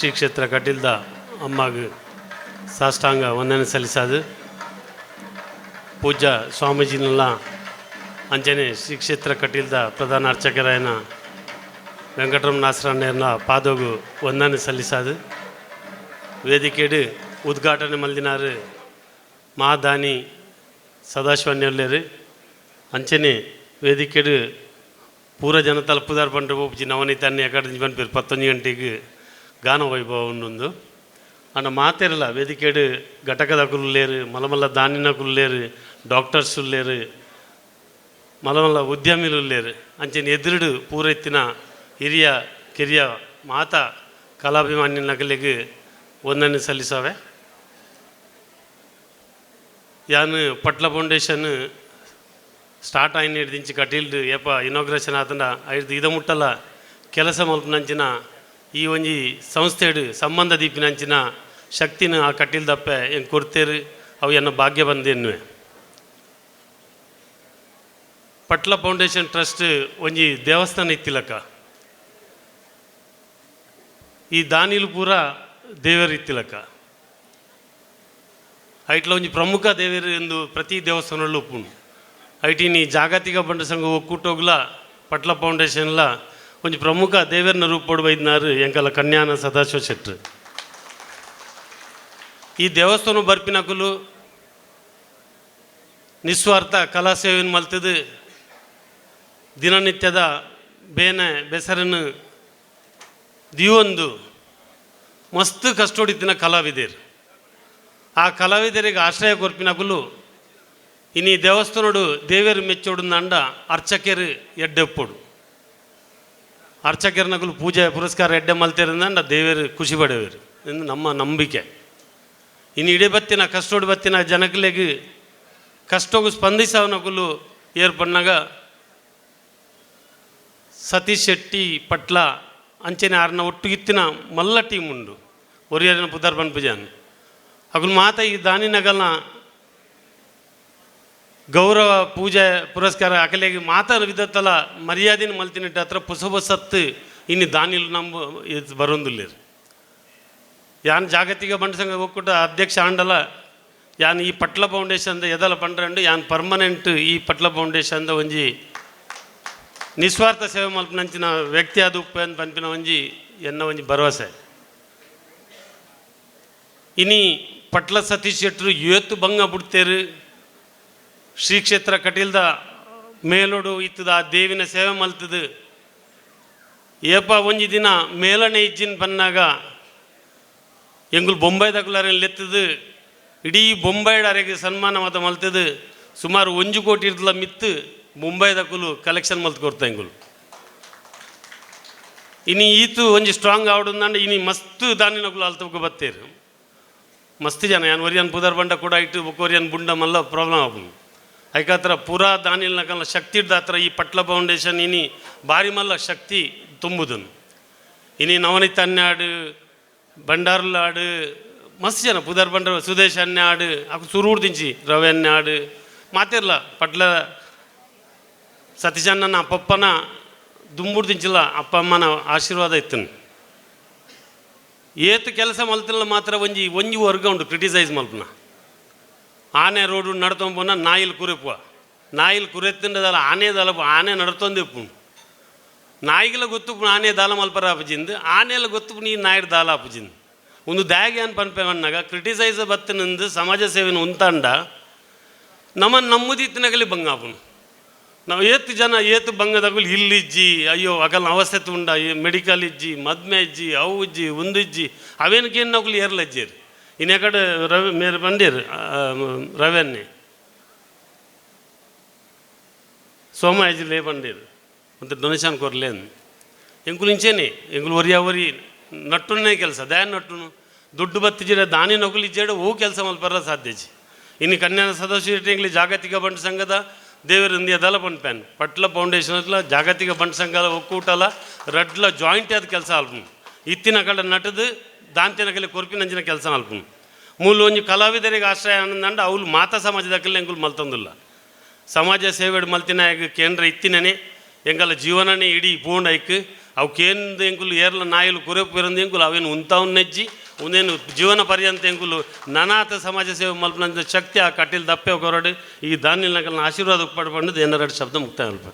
ಶ್ರೀ ಕ್ಷೇತ್ರ ಕಟೀಲ್ದ ಅಮ್ಮಗೆ ಸಾಷ್ಟಾಂಗ ವಂದನೆ ಸಲ್ಲಿಸೋದು. ಪೂಜ್ಯ ಸ್ವಾಮೀಜಿನೆಲ್ಲ ಅಂಜನೆ ಶ್ರೀ ಕ್ಷೇತ್ರ ಕಟೀಲ್ದ ಪ್ರಧಾನ ಅರ್ಚಕರಾಯನ ವೆಂಕಟರಮ ಪಾದೋಗು ವಂದನೆ ಸಲ್ಲಿಸೋದು. ವೇದಿಕೆಡು ಉದ್ಘಾಟನೆ ಮಲ್ದಿನಾರು ಮಹಾದಾನಿ ಸದಾಶಿವನ್ಯಲ್ಲೇರು ಅಂಚನೆ ವೇದಿಕೆಡು ಪೂರ ಜನ ತಲುಪುದಾರು ಪಂಡ್ರೆ ಉಪಜಿ ನವನೀತಾన్ని ఎక్కడి నుంచి పని ಗಂಟೆಗೆ గాన వైభవం ఉంది అన్న మాతేరల వేదికేడు ఘటకదకులు లేరు మలమల్ల దానినకులు లేరు డాక్టర్స్ లేరు మలమల్ల ఉద్యమిలు లేరు అంచెని ఎదురుడు పూరెత్తిన ಹಿರಿಯ ಕಿರಿಯ ಮಾತ ಕಲಾಭಿಮಾನಿ ನಗಲಿಗೆ ಒಂದನ್ನು ಸಲ್ಲಿಸವೆ ಯಾನು ಪಟ್ಲ ಫೌಂಡೇಶನ್ ಸ್ಟಾರ್ಟ್ ಆಯ್ನ ಹಿಡ್ದಿಂಚಿ ಕಟೀಲ್ದು ಏಪ ಇನಾಗ್ರೇಷನ್ ಆತಂಡ ಐದು ಇದ ಮುಟ್ಟಲ್ಲ ಕೆಲಸ ಮಲ್ಪನಂಚಿನ ಈ ಒಂಜಿ ಸಂಸ್ಥೆಡು ಸಂಬಂಧ ದೀಪಿನಂಚಿನ ಶಕ್ತಿನ ಆ ಕಟೀಲ್ ದಪ್ಪೆ ಹೆಂಗೆ ಕೊಡ್ತೇರು ಅವು ಎನ್ನ ಭಾಗ್ಯ ಬಂದೇನುವೆ ಪಟ್ಲ ಫೌಂಡೇಶನ್ ಟ್ರಸ್ಟ್ ಒಂಜಿ ದೇವಸ್ಥಾನ ಇತ್ತಿಲಕ. ಈ ದಾನಿಲು ಪೂರ ದೇವರು ಇತ್ತಿಲಕ. ಐಟ್ಲ ಒಂಜಿ ಪ್ರಮುಖ ದೇವರು ಎಂದು ಪ್ರತಿ ದೇವಸ್ಥಾನಲ್ಲೂ ಉಪ್ಪುಂಡು ಐಟಿನಿ ಜಾಗತಿಕ ಬಂಡ ಸಂಘ ಒಕ್ಕೂಟೋಗ್ಲ ಪಟ್ಲ ಫೌಂಡೇಶನ್ಲ ಒಂಜಿ ಪ್ರಮುಖ ದೇವರನ್ನ ರೂಪಡು ಬೈದ್ನಾರು ಎಂಕಲ ಕನ್ಯಾನ ಸದಾಶಿವ ಶೆಟ್ರು ಈ ದೇವಸ್ಥಾನ ಬರ್ಪಿನಕುಲು ನಿಸ್ವಾರ್ಥ ಕಲಾ ಸೇವೆಯನ್ನು ಮಲ್ತದು ದಿನನಿತ್ಯದ ಬೇನೆ ಬೆಸರನ್ನು ದಿವೊಂದು ಮಸ್ತ್ ಕಷ್ಟೊಡಿತಿನ ಕಲಾವಿದರು. ಆ ಕಲಾವಿದರಿಗೆ ಆಶ್ರಯ ಕೊರ್ಪಿನಕುಲು ಇನಿ ದೇವಸ್ಥಾನಡು ದೇವರು ಮೆಚ್ಚೋಡು ಅಂಡ ಅರ್ಚಕರು ಎಡ್ಡೆಪ್ಪೋಡು. ಅರ್ಚಕರನಕುಲು ಪೂಜೆ ಪುರಸ್ಕಾರ ಎಡ್ಡೆ ಮಲ್ತಿರಂದ ದೇವರು ಖುಷಿ ಪಡೆವೇರು ಎಂದು ನಮ್ಮ ನಂಬಿಕೆ. ಇನ್ನು ಇಡೀ ಬತ್ತಿನ, ಕಷ್ಟೋಡು ಬತ್ತಿನ ಜನಗಳಿಗೆ ಕಷ್ಟಗೂ ಸ್ಪಂದಿಸವನಕುಲು ಏರ್ಪಣ್ಣಾಗ ಸತೀಶ್ ಶೆಟ್ಟಿ ಪಟ್ಲ, ಅಂಚನೆ ಆರ್ನ ಒಟ್ಟುಗಿತ್ತಿನ ಮಲ್ಲ ಟೀಮ್ ಉಂಡು ಒರಿಯರಿನ ಪುದರ್ಬನ್ ಪೂಜಾನ್ ಅಕುಲು ಮಾತ ಈ ದಾನಿ ನಗಲ್ನ ಗೌರವ ಪೂಜೆ ಪುರಸ್ಕಾರ ಅಕಲೆಗೆ ಮಾತಾಡ ವಿಧತ್ತಲ ಮರ್ಯಾದೆನ ಮಲ್ತಿನಿಟ್ಟು ಹತ್ರ ಪುಸಬ ಸತ್ತು, ಇನ್ನು ದಾನಿಲು ನಂಬ ಇದು ಯಾನ್ ಜಾಗತಿಕ ಬಂಡ ಸಂಘ ಒಕ್ಕೂಟ ಅಧ್ಯಕ್ಷ ಆಂಡಲ ಯಾನ್ ಈ ಪಟ್ಲ ಫೌಂಡೇಶನ್ ಎದಲ ಪಂಡ್ರಂಡು, ಯಾನ್ ಪರ್ಮನೆಂಟ್ ಈ ಪಟ್ಲ ಫೌಂಡೇಶನ್ ಒಂಜಿ ನಿಸ್ವಾರ್ಥ ಸೇವೆ ಮಲ್ಪನಂಚಿನ ವ್ಯಕ್ತಿ ಆದ ಉಪ್ಪು ಅಂತ ಪನ್ಪಿನ ಒಂಜಿ ಎನ್ನ ಒಂಜಿ ಭರವಸೆ. ಇನಿ ಪಟ್ಲ ಸತೀಶ್ ಶೆಟ್ಟರು ಇವತ್ತು ಭಂಗ ಬಿಡ್ತೇರು ಶ್ರೀ ಕ್ಷೇತ್ರ ಕಟೀಲ್ದ ಮೇಲೋಡು ಇತ್ತದ ಆ ದೇವಿನ ಸೇವೆ ಮಲ್ತದು. ಏಪ ಒಂಜಿ ದಿನ ಮೇಲನೆ ಇಜ್ಜಿನ ಬನ್ನಾಗ ಎಂಗುಲ್ ಬೊಂಬೈದಾಗುಲಾರೇನು ಲೆತ್ತದು ಇಡೀ ಸನ್ಮಾನ ಮಾತ ಮಲ್ತದು. ಸುಮಾರು ಒಂಜು ಕೋಟಿ ಇರ್ತಲ ಮಿತ್ತು ಮುಂಬೈದಕ್ಕಲು ಕಲೆಕ್ಷನ್ ಮಲ್ತ್ ಕೊಡ್ತ ಎಂಗುಲು. ಇನಿ ಈತು ಒಂಜಿ ಸ್ಟ್ರಾಂಗ್ ಆವಡುಂದಂಡ ಇನ್ನು ಮಸ್ತ್ ದಾನಿನಗುಲು ಅಲ್ತಕ್ಕೆ ಬತ್ತೇರು. ಮಸ್ತ್ ಜನ, ಯಾನ್ ಒರಿಯನ್ ಪುದರ್ ಬಂಡ ಕೂಡ ಇಟ್ಟು ಒರಿಯನ್ ಬುಂಡ ಮಲ್ಲ ಪ್ರಾಬ್ಲಮ್ ಆಪುಂಡು ಐಕಾತ್ರ ಪುರ ದಾನಿಲ್ ನಕಲ್ನ ಶಕ್ತಿ ಇಡ್ದಾತ್ರ ಈ ಪಟ್ಲ ಫೌಂಡೇಶನ್ ಇನಿ ಬಾರಿ ಮಲ್ಲ ಶಕ್ತಿ ತುಂಬುದನು. ಇನಿ ನವನಿತ ಅನ್ಯಾಡು ಬಂಡಾರ್ಲಾಡು ಮಸ್ತ್ ಜನ, ಪುದರ್ ಬಂಡ ಸುದೇಶ್ ಅನ್ಯಾಡು ಅಕು ಸುರೂರು ದಿಂಚಿ ರವೆ ಅನ್ಯಾಡು, ಮಾತಿರ್ಲ ಪಟ್ಲ ಸತೀಶಣ್ಣನ ಅಪ್ಪಪ್ಪನ ದುಂಬುಡು ದಿಂಚಿಲ್ಲ ಅಪ್ಪ ಅಮ್ಮನ ಆಶೀರ್ವಾದ ಇತ್ತು ಏತು ಕೆಲಸ ಮಲ್ತಿಲ್ಲ ಮಾತ್ರ ಒಂಜಿ ಒಂಜಿ ವರ್ಗ ಉಂಡು ಕ್ರಿಟಿಸೈಸ್ ಮಲ್ಪನ. ಆನೆ ರೋಡು ನಡ್ತೊಂಬೋನ ನಾಯಿಲ್ ಕುರೆಪುವ. ನಾಯಿಲ್ ಕುರೆತ್ತಿಂಡದಲ್ಲ ಆನೆ ದಲ ಆನೆ ನಡ್ತೊಂದಿಪ್ಪು ನಾಯಿಗೆಲ್ಲ ಗೊತ್ತು ಆನೆ ದಾಲ ಮಲ್ಪರ ಅಪಜಿಂದು ಆನೆಲ್ಲ ಗೊತ್ತು ನೀ ನಾಯಿಡ್ ದಾಲ ಅಪಜಿಂದು. ಒಂದು ದಾಗಿ ಪನ್ಪೆ ಪನ್ಪೆವನ್ನಾಗ ಕ್ರಿಟಿಸೈಸ್ ಬತ್ತಿನಿಂದು ಸಮಾಜ ಸೇವೆನ ಉಂತಾಂಡ ನಮ್ಮನ್ನು ನಮ್ಮದಿತ್ತಿನಾಗಲಿ ಬಂಗಾಪುನು ನಾವು ಏತು ಜನ ಏತು ಬಂಗದಾಗಲು ಇಲ್ಲಿಜ್ಜಿ ಅಯ್ಯೋ ಅಗಲ ಅವಸ್ಥೆ ತುಂಡ ಮೆಡಿಕಲ್ ಇಜ್ಜಿ, ಮದ್ಮೆ ಇಜ್ಜಿ, ಅವು ಇಜ್ಜಿ ಒಂದು ಇಜ್ಜಿ ಅವೇನಕ್ಕೇನು ನಕಲು ಏರ್ಲಜ್ಜಿರು ಇನ್ನೆಕಡೆ ರವಿ ಮೇರೆ ಬಂದಿರು ರವೆನ್ನೆ ಸೋಮಾಜಿಲೇ ಬಂದಿರು, ಮತ್ತು ಡೊನೇಷನ್ ಕೊರ್ಲೇನು ಎಂಕುಲು ಇಂಚೇನೆ, ಎಂಕುಲು ಒರಿಯ ಒರಿ ನಟ್ಟುನೇ ಕೆಲಸ, ದ್ಯಾನ್ ನಟ್ಟುನು. ದುಡ್ಡು ಬತ್ತಿಜಿಡ ದಾನಿ ನಕಲು ಇಜ್ಜೇಡ ಹೂ ಕೆಲಸ ಮಲ್ಪರ ಸಾಧ್ಯಜಿ ಇನ್ನು ಕನ್ಯಾನ ಸದಸ್ಯ ಜಾಗತಿಕ ಬಂಡ ಸಂಘದ ದೇವರಿಂದ ಅದೆಲ್ಲ ಪನ್ಪ್ಯಾನ್ ಪಟ್ಲ ಫೌಂಡೇಶನ್ ಜಾಗತಿಕ ಬಂಡ ಸಂಘದ ಒಕ್ಕೂಟಲ, ರಡ್ಲ ಜಾಯಿಂಟ್ ಆದ ಕೆಲಸ ಅಲ್ಪ ಇತ್ತಿನ ಕಡೆ ನಟದು ದಾಂತಿನ ಕಲೆ ಕೊರ್ಪಿನಂಚಿನ ಕೆಲಸ ಅಲ್ಪನು ಮೂಲ ಒಂಜಿ ಕಲಾವಿದರಿಗೆ ಆಶ್ರಯ ಅವ್ಲು ಮಾತಾ ಸಮಾಜದಕ್ಕಲ್ಲ ಎಂಗುಲು ಮಲ್ತೊಂದುಲ್ಲ. ಸಮಾಜ ಸೇವೆ ಮಲ್ತಿನಾಯಕ ಕೇಂದ್ರ ಇತ್ತಿನೇ ಎಂಗಲ ಜೀವನನೇ ಇಡೀ ಪೂರ್ಣ ಅವು ಕೇಂದ್ರ ಎಂಕುಲು ಏರ್ಲ ನಾಯಿಲು ಕುರೆಪು ಇರಂದು ಎಂಕುಲು ಅವೇನು ಉಂತಾವ್ ನೆಜ್ಜಿ ಒಂದೇನು ಜೀವನ ಪರ್ಯಂತ ಎಂಕುಲು ನನಾಥ ಸಮಾಜ ಸೇವೆ ಮಲ್ಪನಂತ ಶಕ್ತಿ ಆ ಕಟ್ಟಿಲ್ ದಪ್ಪೆ ಕೊರಡು ಈ ದಾನಿಲ್ ನಕಲ್ನ ಆಶೀರ್ವಾದ ಪಡ್ಕೊಂಡು ಏನಾರು ಶಬ್ದ ಮುಕ್ತಾಯ ಅಲ್ಪ